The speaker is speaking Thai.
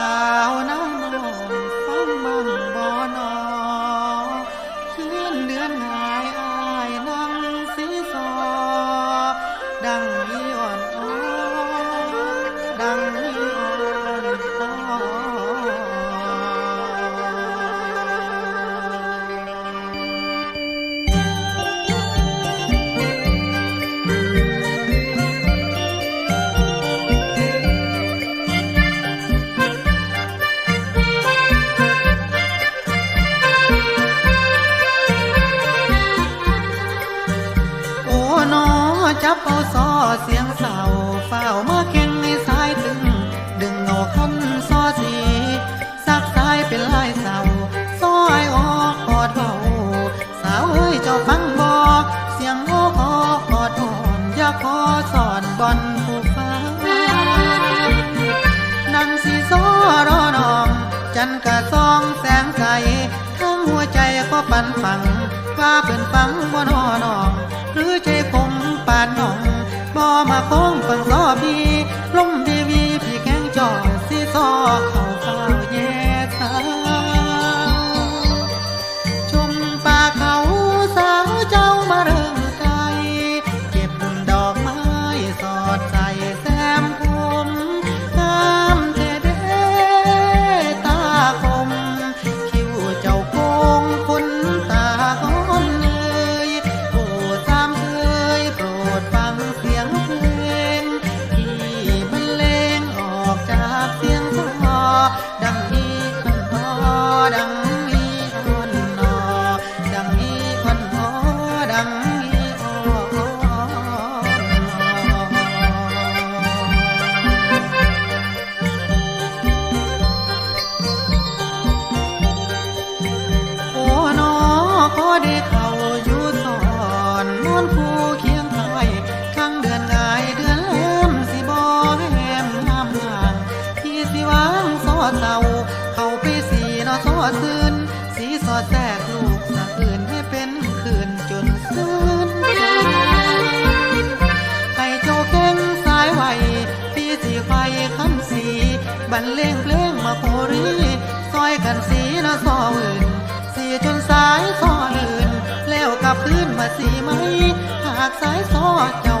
Krishna เจ้าฟังบอกเสียงโอ้ขอขอทนอย่าขอสอนบอนผู้ฟ้านางสีซอรอนองจันกะซอ บันเลงเพลงมาโครีซอยกันสีนะซออื่นสีจนสายซออื่นแล้วกลับคืนมาสีไหมหากสายซอเจ้า